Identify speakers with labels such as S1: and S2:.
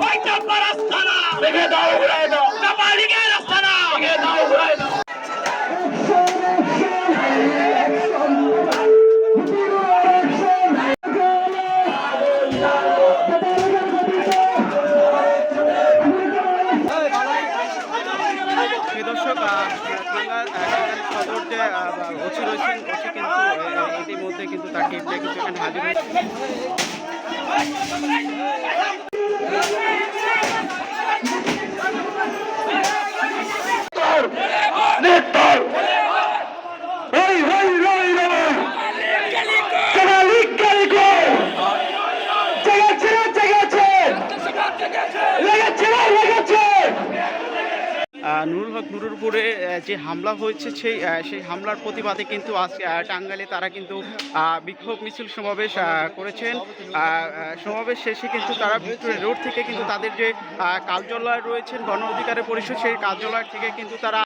S1: ওইটা আমার রাস্তা না রয়েছেন ওচি কিন্তু ইতিমধ্যে কিন্তু তাকে কিন্তু এখানে হাজির হয়েছে নুরুল হক উপরে যে হামলা হয়েছে, সেই সেই হামলার প্রতিবাদে কিন্তু আজ টাঙ্গাইলে তারা কিন্তু বিক্ষোভ মিছিল সমাবেশ করেছেন। সমাবেশ শেষে কিন্তু তারা রোড থেকে কিন্তু তাদের যে কার্যালয় রয়েছেন গণ অধিকারের পরিষদ, সেই কার্যালয় থেকে কিন্তু তারা